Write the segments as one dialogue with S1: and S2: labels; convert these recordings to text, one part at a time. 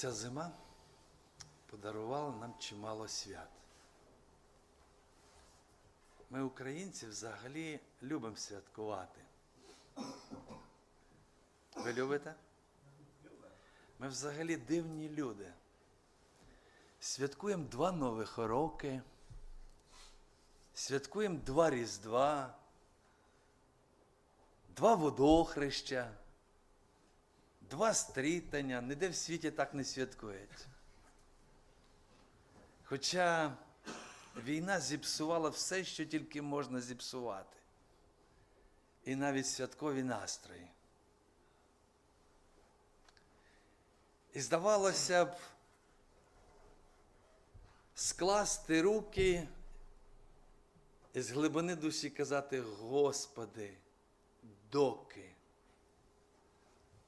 S1: Ця зима подарувала нам чимало свят. Ми, українці, взагалі любимо святкувати. Ви любите? Ми взагалі дивні люди. Святкуємо два нових роки, святкуємо два Різдва, два водохреща, два стрітання. Ніде в світі так не святкують. Хоча війна зіпсувала все, що тільки можна зіпсувати. І навіть святкові настрої. І здавалося б, скласти руки і з глибини душі казати, Господи, доки.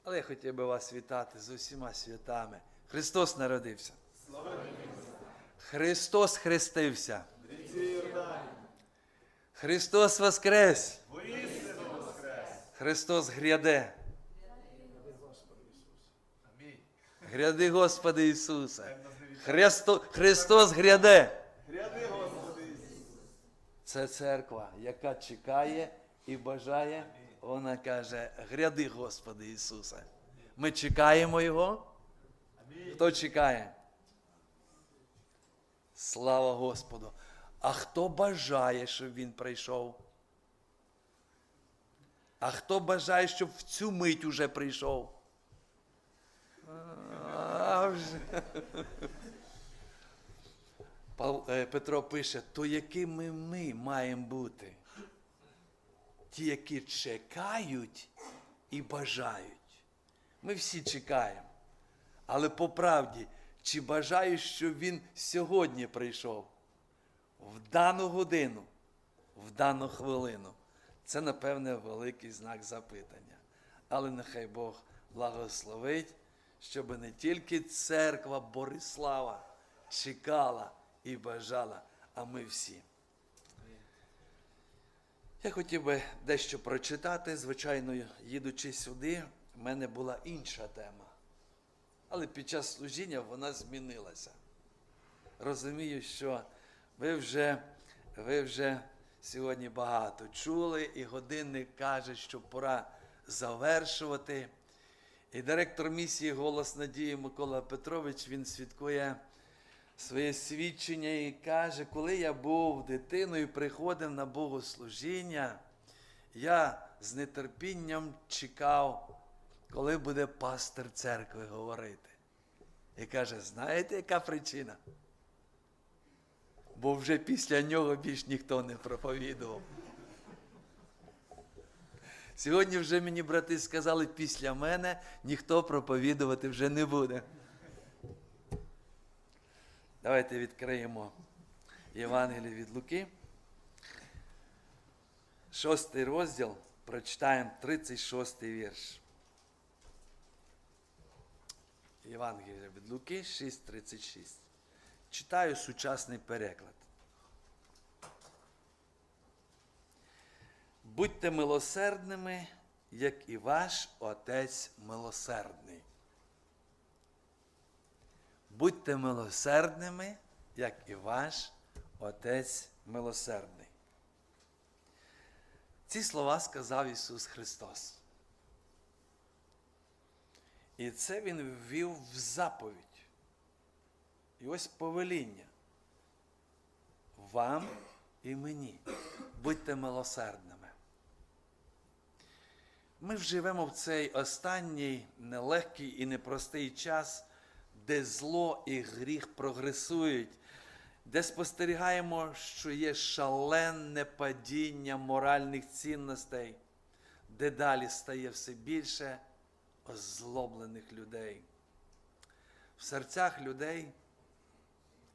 S1: Але я хотів би вас вітати з усіма святами. Христос народився. Христос хрестився. Христос воскрес. Христос гряде. Гряди, Господи Ісусе. Христо, Христос гряде. Це церква, яка чекає і бажає. Вона каже: гряди, Господи Ісусе. Ми чекаємо Його. Хто чекає? Слава Господу. А хто бажає, щоб він прийшов? А хто бажає, щоб в цю мить уже прийшов? Е, Петро пише, то якими ми маємо бути? Ті, які чекають і бажають. Ми всі чекаємо. Але по правді, чи бажаю, щоб він сьогодні прийшов? В дану годину, в дану хвилину. Це, напевне, великий знак запитання. Але нехай Бог благословить, щоб не тільки церква Борислава чекала і бажала, а ми всі. Я хотів би дещо прочитати. Звичайно, їдучи сюди, в мене була інша тема. Але під час служіння вона змінилася. Розумію, що ви вже, ви вже сьогодні багато чули, і годинник каже, що пора завершувати. І директор місії Голос Надії Микола Петрович він свідкує своє свідчення і каже, коли я був дитиною, приходив на богослужіння, я з нетерпінням чекав, коли буде пастир церкви говорити. І каже, знаєте, яка причина? Бо вже після нього більш ніхто не проповідував. Сьогодні вже мені брати сказали, після мене ніхто проповідувати вже не буде. Давайте відкриємо Євангеліє від Луки. Шостий розділ, прочитаємо 36 вірш. Євангелія від Луки 6.36. Читаю сучасний переклад. Будьте милосердними, як і ваш Отець милосердний. Будьте милосердними, як і ваш Отець милосердний. Ці слова сказав Ісус Христос. І це Він ввів в заповідь. І ось повеління. Вам і мені. Будьте милосердними. Ми живемо в цей останній нелегкий і непростий час, де зло і гріх прогресують, де спостерігаємо, що є шалене падіння моральних цінностей, де далі стає все більше озлоблених людей. В серцях людей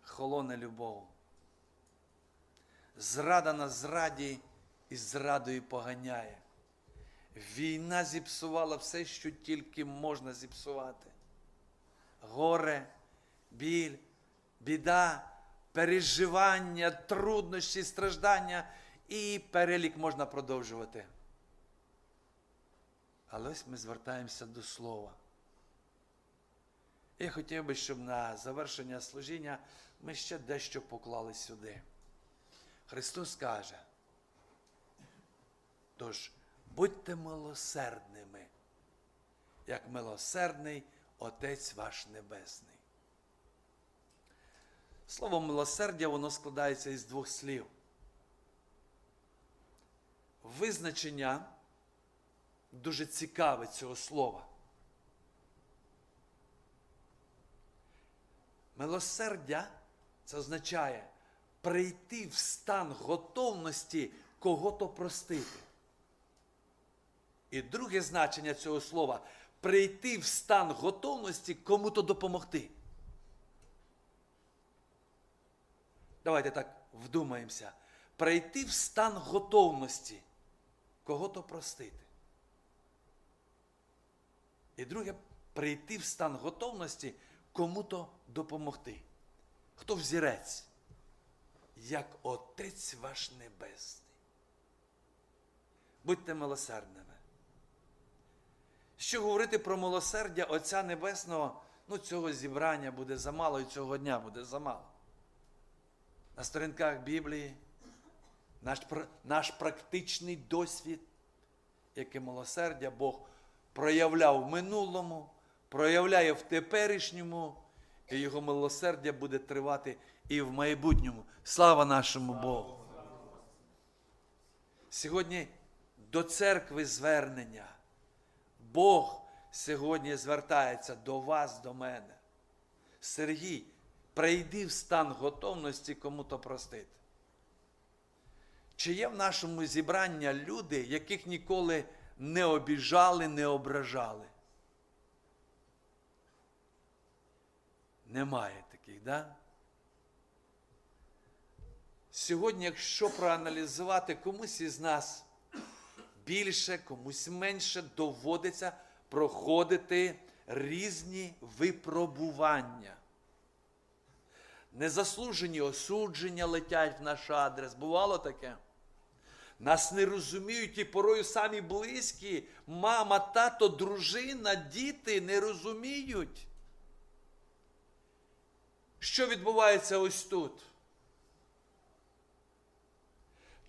S1: холоне любов. Зрада на зраді і зрадою поганяє. Війна зіпсувала все, що тільки можна зіпсувати. Горе, біль, біда, переживання, труднощі, страждання і перелік можна продовжувати. Але ось ми звертаємося до слова. Я хотів би, щоб на завершення служіння ми ще дещо поклали сюди. Христос каже, тож будьте милосердними, як милосердний Отець ваш Небесний. Слово милосердя воно складається із двох слів. Визначення дуже цікаве цього слова. Милосердя це означає прийти в стан готовності кого-то простити. І друге значення цього слова прийти в стан готовності кому-то допомогти. Давайте так вдумаємося. Прийти в стан готовності кого-то простити. І друге прийти в стан готовності кому-то допомогти. Хто взірець? Як Отець ваш Небесний. Будьте милосердними. Що говорити про милосердя Отця Небесного, ну цього зібрання буде замало і цього дня буде замало. На сторінках Біблії наш, наш практичний досвід, яке милосердя Бог проявляв в минулому, проявляє в теперішньому, і його милосердя буде тривати і в майбутньому. Слава нашому Богу! Сьогодні до церкви звернення. Бог сьогодні звертається до вас, до мене. Сергій, прийди в стан готовності кому-то простити. Чи є в нашому зібранні люди, яких ніколи не обіжали, не ображали? Немає таких, да? Сьогодні, якщо проаналізувати комусь із нас більше, комусь менше доводиться проходити різні випробування. Незаслужені осудження летять в наш адрес. Бувало таке? Нас не розуміють і порою самі близькі, мама, тато, дружина, діти не розуміють. Що відбувається ось тут?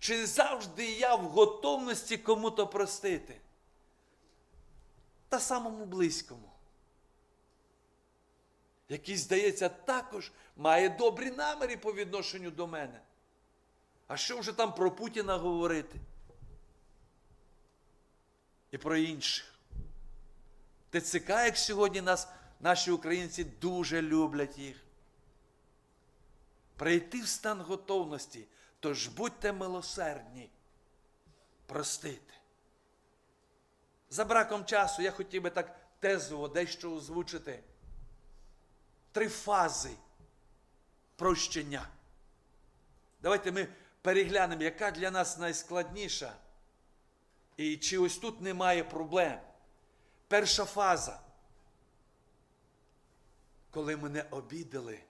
S1: Чи завжди я в готовності кому-то простити? Та самому близькому. Який, здається, також має добрі наміри по відношенню до мене. А що вже там про Путіна говорити? І про інших. ТЦК, як сьогодні нас, наші українці дуже люблять їх. Прийти в стан готовності, тож будьте милосердні, простити. За браком часу я хотів би так тезово дещо озвучити. Три фази прощення. Давайте ми переглянемо, яка для нас найскладніша. І чи ось тут немає проблем. Перша фаза. Коли мене обідали.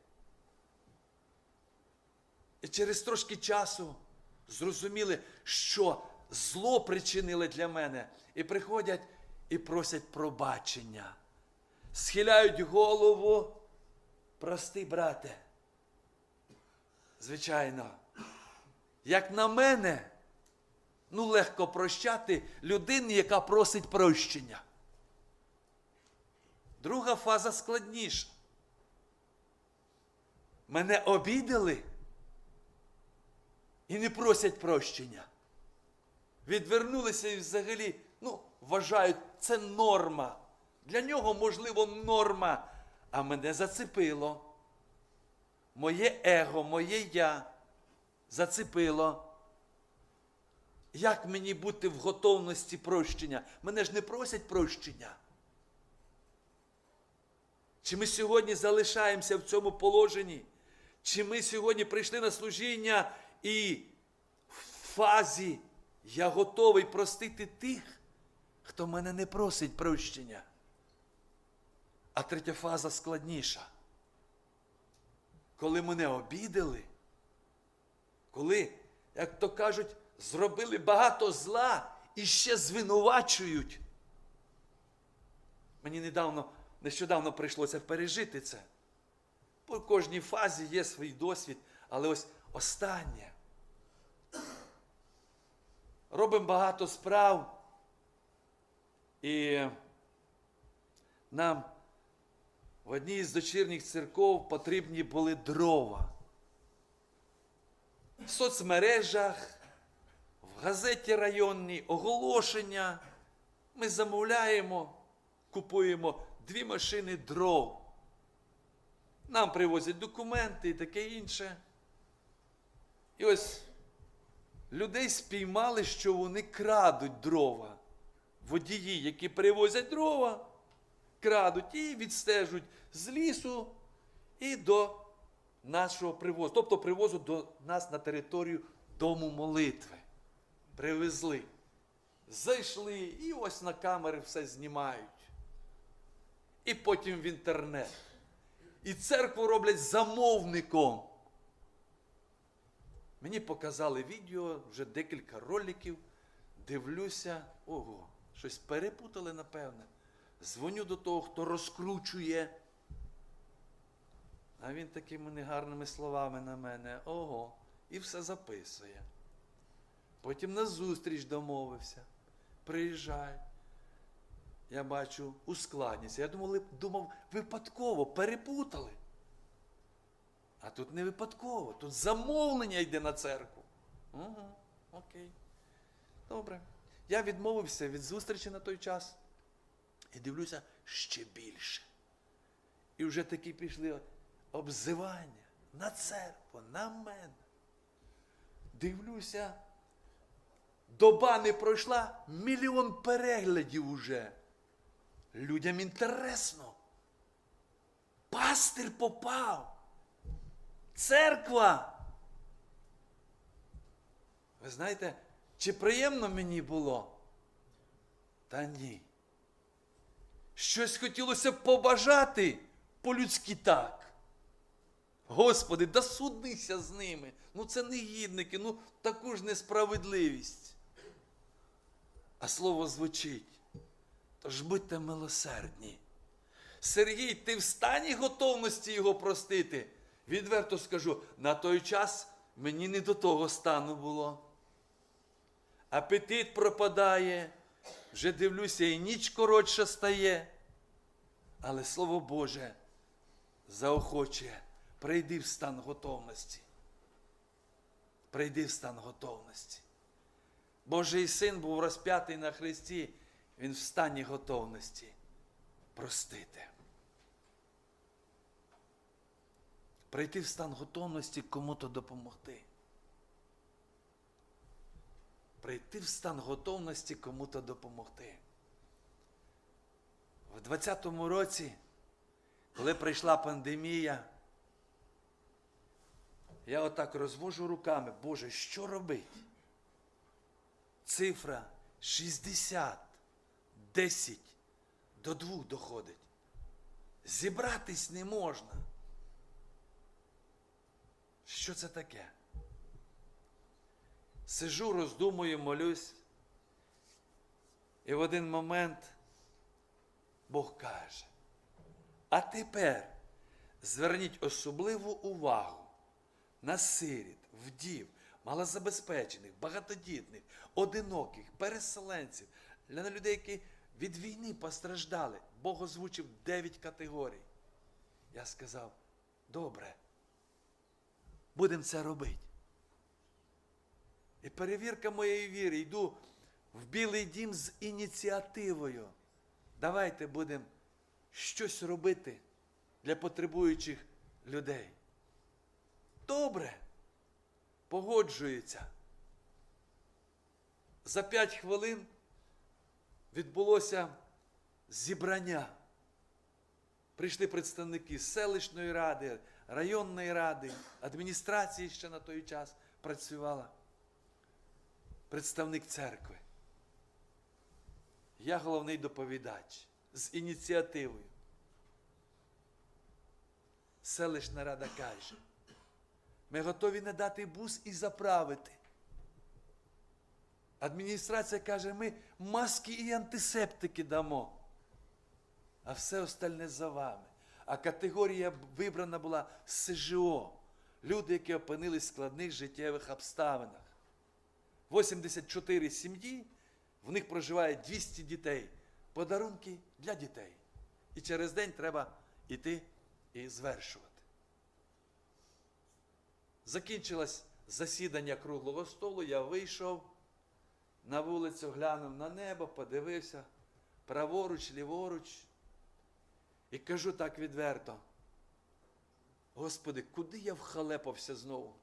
S1: І через трошки часу зрозуміли, що зло причинили для мене. І приходять і просять пробачення. Схиляють голову. Прости, брате. Звичайно, як на мене, ну легко прощати людині, яка просить прощення. Друга фаза складніша. Мене обідали і не просять прощення. Відвернулися і взагалі, ну, вважають, це норма. Для нього, можливо, норма, а мене зацепило. Моє его, моє я зацепило. Як мені бути в готовності прощення? Мене ж не просять прощення. Чи ми сьогодні залишаємося в цьому положенні? Чи ми сьогодні прийшли на служіння і в фазі я готовий простити тих, хто мене не просить прощення? А третя фаза складніша. Коли мене обідали, коли, як то кажуть, зробили багато зла і ще звинувачують. Мені недавно нещодавно прийшлося пережити це. По кожній фазі є свій досвід, але ось останнє. Робимо багато справ, і нам в одній з дочірніх церков потрібні були дрова. В соцмережах, в газеті районній оголошення. Ми замовляємо, купуємо дві машини дров. Нам привозять документи і таке інше. І ось людей спіймали, що вони крадуть дрова. Водії, які привозять дрова, крадуть і відстежують з лісу і до нашого привозу. Тобто привозу до нас на територію дому молитви. Привезли. Зайшли і ось на камери все знімають. І потім в інтернет. І церкву роблять замовником. Мені показали відео, вже декілька роликів. Дивлюся, ого, щось перепутали, напевне. Дзвоню до того, хто розкручує. А він такими негарними словами на мене, ого, і все записує. Потім на зустріч домовився. Приїжджай. Я бачу ускладність. Я думав, думав, випадково перепутали. А тут не випадково, тут замовлення йде на церкву. Угу, окей. Добре. Я відмовився від зустрічі на той час і дивлюся ще більше. І вже такі пішли обзивання на церкву, на мене. Дивлюся, доба не пройшла, мільйон переглядів уже. Людям інтересно. Пастир попав. Церква. Ви знаєте, чи приємно мені було? Та ні. Щось хотілося побажати по-людськи так. Господи, да судися з ними. Ну це негідники, ну таку ж несправедливість. А слово звучить. Тож будьте милосердні. Сергій, ти в стані готовності його простити? Відверто скажу, на той час мені не до того стану було. Апетит пропадає, вже дивлюся, і ніч коротша стає. Але Слово Боже заохочує, прийди в стан готовності. Прийди в стан готовності. Божий син був розп'ятий на Христі, він в стані готовності простити. Прийти в стан готовності кому-то допомогти. Прийти в стан готовності кому-то допомогти. В 20-му році, коли прийшла пандемія, я отак розвожу руками, Боже, що робить? Цифра 60, 10 до 2 доходить. Зібратись не можна. Що це таке? Сижу, роздумую, молюсь. І в один момент Бог каже, а тепер зверніть особливу увагу на сиріт, вдів, малозабезпечених, багатодітних, одиноких, переселенців, на людей, які від війни постраждали. Бог озвучив 9 категорій. Я сказав, добре, будемо це робити. І перевірка моєї віри. Йду в Білий дім з ініціативою. Давайте будемо щось робити для потребуючих людей. Добре. Погоджується. За п'ять хвилин відбулося зібрання. Прийшли представники селищної ради, районної ради, адміністрації ще на той час працювала. Представник церкви. Я головний доповідач з ініціативою. Селищна рада каже, ми готові надати бус і заправити. Адміністрація каже, ми маски і антисептики дамо. а все остальне за вами. А категорія вибрана була СЖО. Люди, які опинились в складних життєвих обставинах. 84 сім'ї, в них проживає 200 дітей. Подарунки для дітей. І через день треба йти і звершувати. Закінчилось засідання круглого столу, я вийшов на вулицю, глянув на небо, подивився праворуч, ліворуч. І кажу так відверто. Господи, куди я вхалепався знову?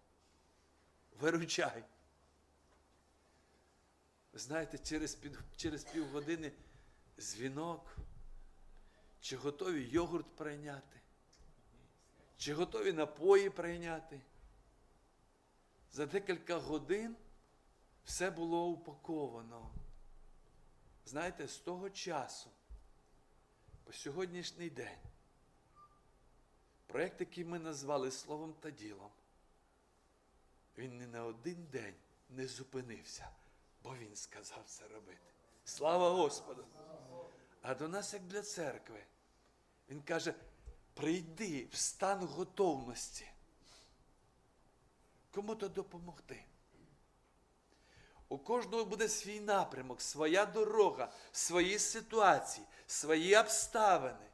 S1: Виручай. Знаєте, через, через півгодини дзвінок. Чи готові йогурт прийняти? Чи готові напої прийняти? За декілька годин все було упаковано. Знаєте, з того часу по сьогоднішній день проєкт, який ми назвали Словом та ділом, він не на один день не зупинився, бо він сказав це робити. Слава Господу! А до нас, як для церкви, він каже: прийди в стан готовності. Кому-то допомогти. У кожного буде свій напрямок, своя дорога, свої ситуації, свої обставини.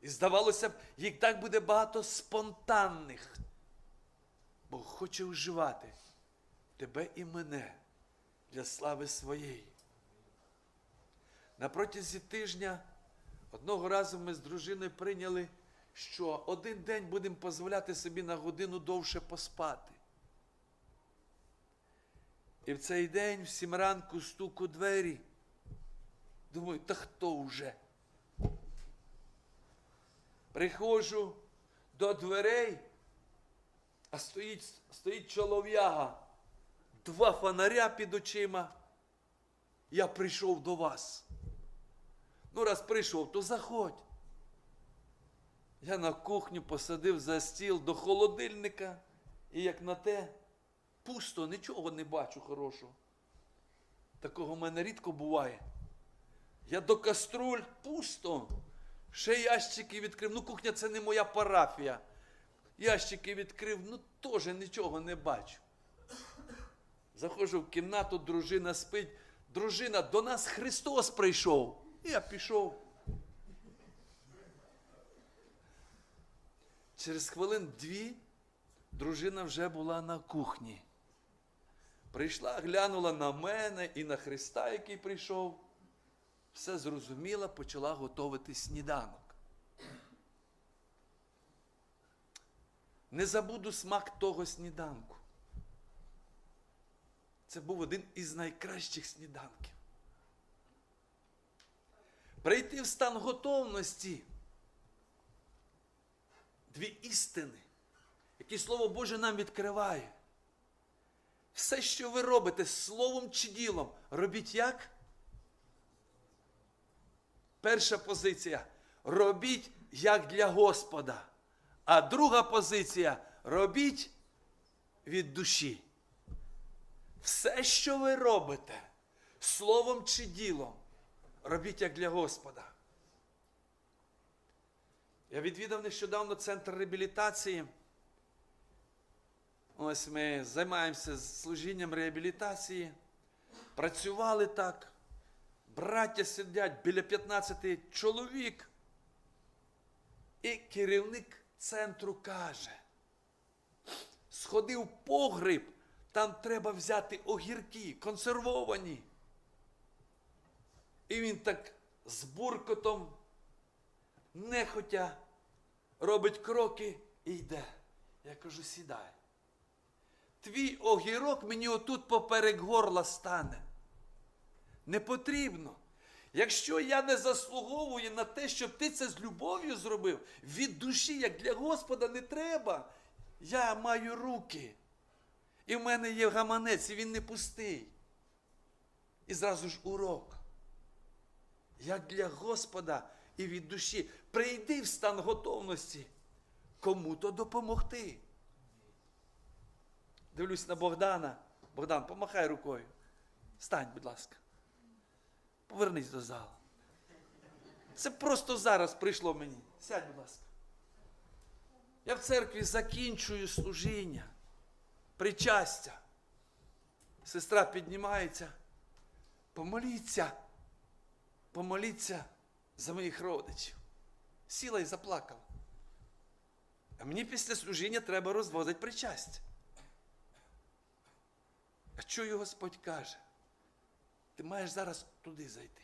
S1: І здавалося б, їх так буде багато спонтанних. Бог хоче вживати тебе і мене для слави своєї. На протязі тижня одного разу ми з дружиною прийняли, що один день будемо дозволяти собі на годину довше поспати. І в цей день в сім ранку стук у двері. Думаю, та хто вже? Приходжу до дверей, а стоїть, стоїть чолов'яга, два фонаря під очима. Я прийшов до вас. Ну, раз прийшов, то заходь. Я на кухню посадив за стіл до холодильника, і як на те, пусто, нічого не бачу хорошого. Такого в мене рідко буває. Я до каструль пусто. Ще ящики відкрив. Ну, кухня це не моя парафія. Ящики відкрив, ну теж нічого не бачу. Заходжу в кімнату, дружина спить. Дружина, до нас Христос прийшов. І я пішов. Через хвилин дві дружина вже була на кухні. Прийшла, глянула на мене і на Христа, який прийшов. Все зрозуміла, почала готувати сніданок. Не забуду смак того сніданку. Це був один із найкращих сніданків. Прийти в стан готовності. Дві істини, які Слово Боже нам відкриває. Все, що ви робите словом чи ділом, робіть як? Перша позиція робіть як для Господа. А друга позиція робіть від душі. Все, що ви робите, словом чи ділом, робіть як для Господа. Я відвідав нещодавно центр реабілітації. Ось ми займаємося служінням реабілітації. Працювали так. Браття сидять біля 15 чоловік. І керівник центру каже: сходив погріб, там треба взяти огірки, консервовані. І він так з буркотом, нехотя, робить кроки і йде. Я кажу, сідай. Твій огірок мені отут поперек горла стане. Не потрібно. Якщо я не заслуговую на те, щоб ти це з любов'ю зробив, від душі, як для Господа, не треба. Я маю руки. І в мене є гаманець, і він не пустий. І зразу ж урок. Як для Господа і від душі. Прийди в стан готовності, кому-то допомогти. Дивлюсь на Богдана. Богдан, помахай рукою. Стань, будь ласка. Повернись до залу. Це просто зараз прийшло мені. Сядь, будь ласка. Я в церкві закінчую служіння, причастя. Сестра піднімається. Помоліться. Помоліться за моїх родичів. Сіла і заплакала. А мені після служіння треба розводити причастя. А чую Господь каже? Ти маєш зараз туди зайти.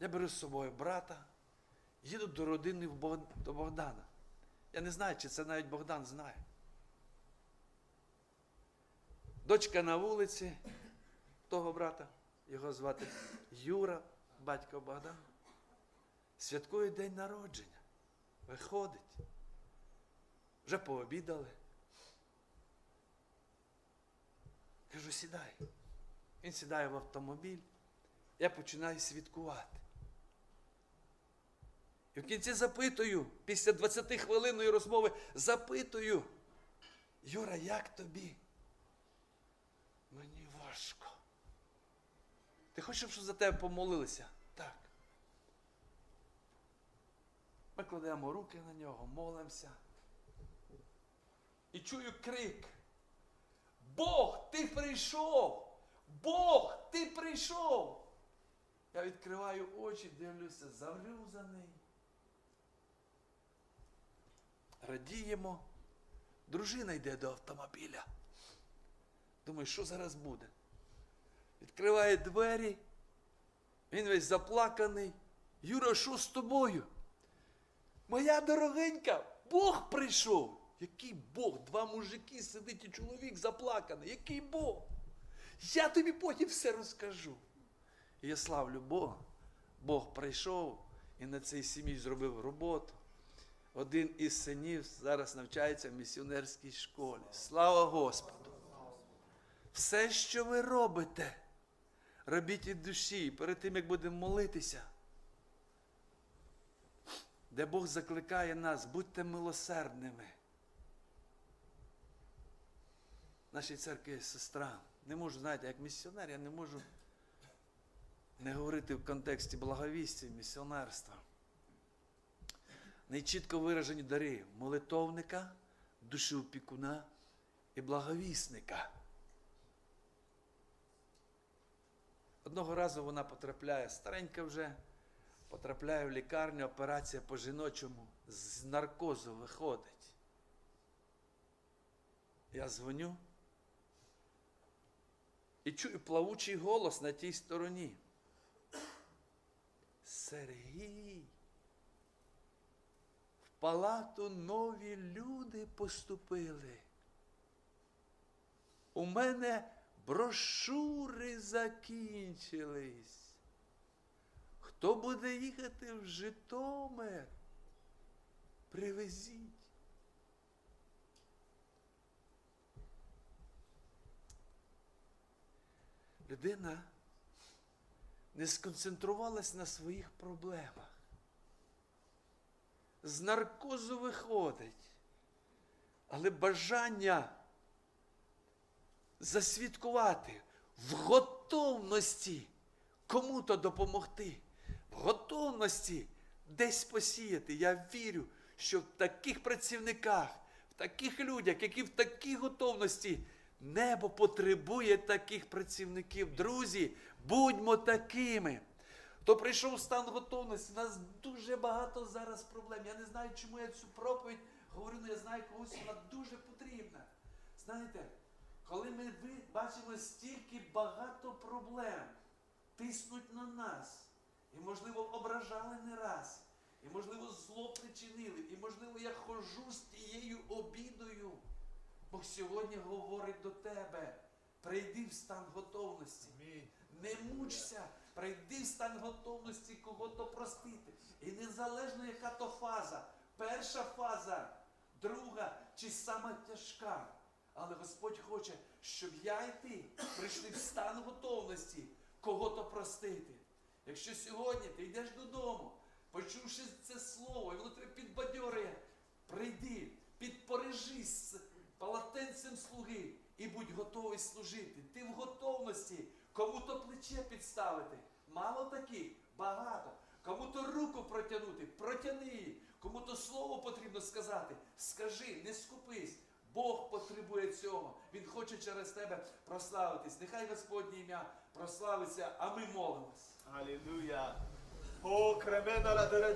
S1: Я беру з собою брата, їду до родини до Богдана. Я не знаю, чи це навіть Богдан знає. Дочка на вулиці того брата, його звати Юра, батько Богдана. Святкує день народження. Виходить. Вже пообідали. Кажу, сідай. Він сідає в автомобіль. Я починаю свідкувати. І в кінці запитую, після 20 хвилинної розмови, запитую, Юра, як тобі? Мені важко. Ти хочеш, щоб за тебе помолилися? Так. Ми кладемо руки на нього, молимося. І чую крик. Бог, ти прийшов! Бог, ти прийшов! Я відкриваю очі, дивлюся, заврюзаний. Радіємо. Дружина йде до автомобіля. Думаю, що зараз буде? Відкриває двері. Він весь заплаканий. Юра, що з тобою? Моя дорогенька, Бог прийшов. Який Бог? Два мужики сидить і чоловік заплаканий. Який Бог? Я тобі потім все розкажу. І я славлю Бога. Бог прийшов і на цій сім'ї зробив роботу. Один із синів зараз навчається в місіонерській школі. Слава Господу! Все, що ви робите, робіть від душі перед тим, як будемо молитися. Де Бог закликає нас, будьте милосердними. В нашій церкві сестра. Не можу, знаєте, як місіонер, я не можу не говорити в контексті благовістя, місіонерства. Найчітко виражені дари молитовника, душеопікуна і благовісника. Одного разу вона потрапляє, старенька вже, потрапляє в лікарню, операція по жіночому, з наркозу виходить. Я дзвоню і чую плавучий голос на тій стороні. Сергій. В палату нові люди поступили. У мене брошури закінчились. Хто буде їхати в Житомир? Привезіть. Людина не сконцентрувалась на своїх проблемах. З наркозу виходить, але бажання засвідкувати в готовності кому-то допомогти, в готовності десь посіяти. Я вірю, що в таких працівниках, в таких людях, які в такій готовності, небо потребує таких працівників. Друзі, будьмо такими. Хто прийшов стан готовності, у нас дуже багато зараз проблем. Я не знаю, чому я цю проповідь говорю, але я знаю, комусь вона дуже потрібна. Знаєте, коли ми бачимо стільки багато проблем, тиснуть на нас, і, можливо, ображали не раз, і, можливо, зло причинили, і, можливо, я хожу з тією обідою. Бог сьогодні говорить до тебе. Прийди в стан готовності. Не мучся, прийди в стан готовності кого-то простити. І незалежно, яка то фаза, перша фаза, друга чи сама тяжка. Але Господь хоче, щоб я і ти прийшли в стан готовності кого-то простити. Якщо сьогодні ти йдеш додому, почувши це слово, і воно тебе підбадьорює, прийди, підпорижись з полотенцем слуги і будь готовий служити. Ти в готовності кому-то плече підставити, Мало таких, багато. Кому-то руку протягнути, протяни її. Кому-то слово потрібно сказати. Скажи, не скупись. Бог потребує цього. Він хоче через тебе прославитись. Нехай Господнє ім'я прославиться, а ми молимось.
S2: Halleluja. Oh, kremena la dere